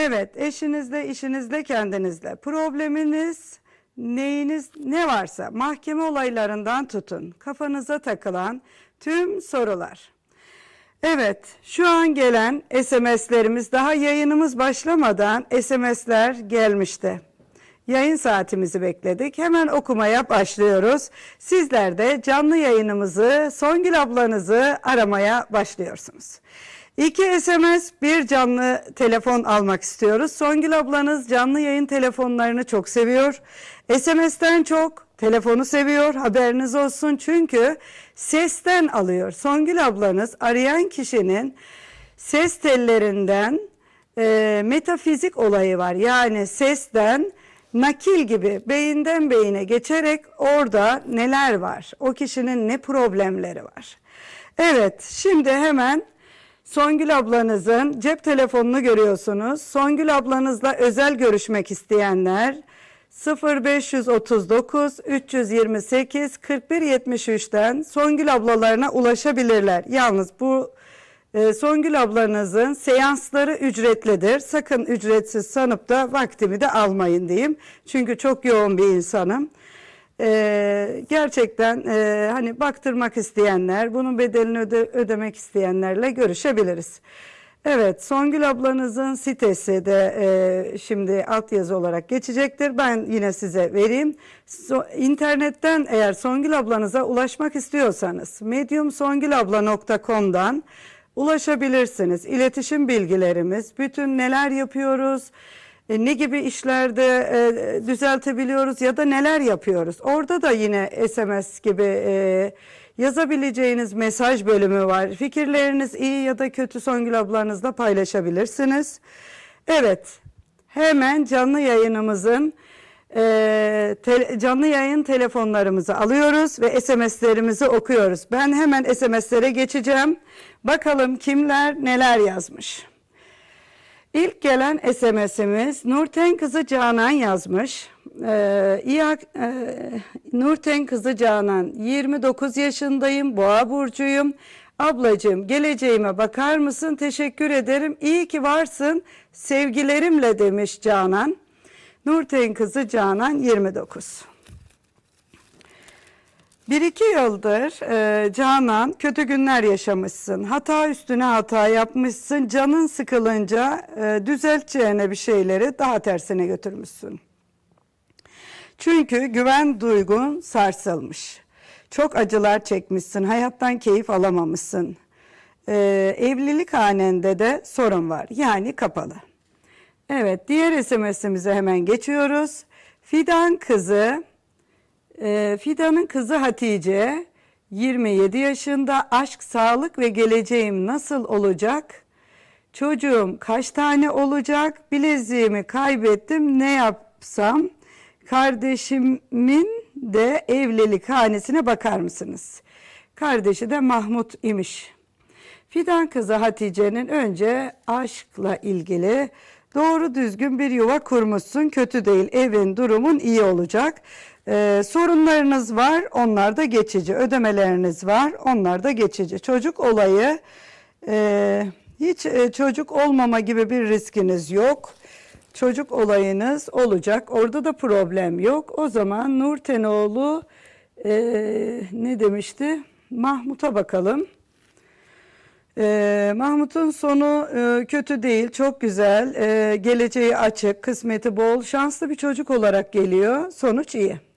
Evet, eşinizle, işinizle, kendinizle. Probleminiz, neyiniz ne varsa mahkeme olaylarından tutun. Kafanıza takılan tüm sorular. Evet, şu an gelen SMS'lerimiz daha yayınımız başlamadan SMS'ler gelmişti. Yayın saatimizi bekledik. Hemen okumaya başlıyoruz. Sizler de canlı yayınımızı, Songül ablanızı aramaya başlıyorsunuz. İki SMS, bir canlı telefon almak istiyoruz. Songül ablanız canlı yayın telefonlarını çok seviyor. SMS'ten çok telefonu seviyor. Haberiniz olsun çünkü sesten alıyor. Songül ablanız arayan kişinin ses tellerinden e, metafizik olayı var. Yani sesten nakil gibi beyinden beyine geçerek orada neler var? O kişinin ne problemleri var? Evet, şimdi hemen Songül ablanızın cep telefonunu görüyorsunuz. Songül ablanızla özel görüşmek isteyenler 0539 328 41 73'ten Songül ablalarına ulaşabilirler. Yalnız bu e, Songül ablanızın seansları ücretlidir. Sakın ücretsiz sanıp da vaktimi de almayın diyeyim. Çünkü çok yoğun bir insanım. E, gerçekten e, hani baktırmak isteyenler, bunun bedelini öde- ödemek isteyenlerle görüşebiliriz. Evet, Songül ablanızın sitesi de e, şimdi altyazı olarak geçecektir. Ben yine size vereyim. So, internetten eğer Songül ablanıza ulaşmak istiyorsanız mediumsongülabla.com'dan ulaşabilirsiniz. İletişim bilgilerimiz, bütün neler yapıyoruz, e, ne gibi işlerde e, düzeltebiliyoruz ya da neler yapıyoruz. Orada da yine SMS gibi e, yazabileceğiniz mesaj bölümü var. Fikirleriniz iyi ya da kötü Songül ablanızla paylaşabilirsiniz. Evet, hemen canlı yayınımızın e, te- canlı yayın telefonlarımızı alıyoruz ve SMS'lerimizi okuyoruz. Ben hemen SMS'lere geçeceğim. Bakalım kimler neler yazmış. İlk gelen SMS'imiz Nurten kızı Canan yazmış. Ee, iyi e, Nurten kızı Canan 29 yaşındayım boğa burcuyum. Ablacığım geleceğime bakar mısın? Teşekkür ederim. İyi ki varsın. Sevgilerimle demiş Canan. Nurten kızı Canan 29. Bir iki yıldır e, Canan kötü günler yaşamışsın. Hata üstüne hata yapmışsın. Canın sıkılınca e, düzelteceğine bir şeyleri daha tersine götürmüşsün. Çünkü güven duygun sarsılmış. Çok acılar çekmişsin. Hayattan keyif alamamışsın. E, evlilik hanende de sorun var. Yani kapalı. Evet diğer SMS'imize hemen geçiyoruz. Fidan kızı ee, Fidan'ın kızı Hatice 27 yaşında aşk, sağlık ve geleceğim nasıl olacak? Çocuğum kaç tane olacak? Bileziğimi kaybettim ne yapsam? Kardeşimin de evlilik hanesine bakar mısınız? Kardeşi de Mahmut imiş. Fidan kızı Hatice'nin önce aşkla ilgili doğru düzgün bir yuva kurmuşsun. Kötü değil. Evin durumun iyi olacak. Ee, sorunlarınız var. Onlar da geçici. Ödemeleriniz var. Onlar da geçici. Çocuk olayı e, hiç e, çocuk olmama gibi bir riskiniz yok. Çocuk olayınız olacak. Orada da problem yok. O zaman Nurtenoğlu e, ne demişti? Mahmut'a bakalım. Ee, Mahmut'un sonu e, kötü değil, çok güzel. Ee, geleceği açık, kısmeti bol, şanslı bir çocuk olarak geliyor. Sonuç iyi.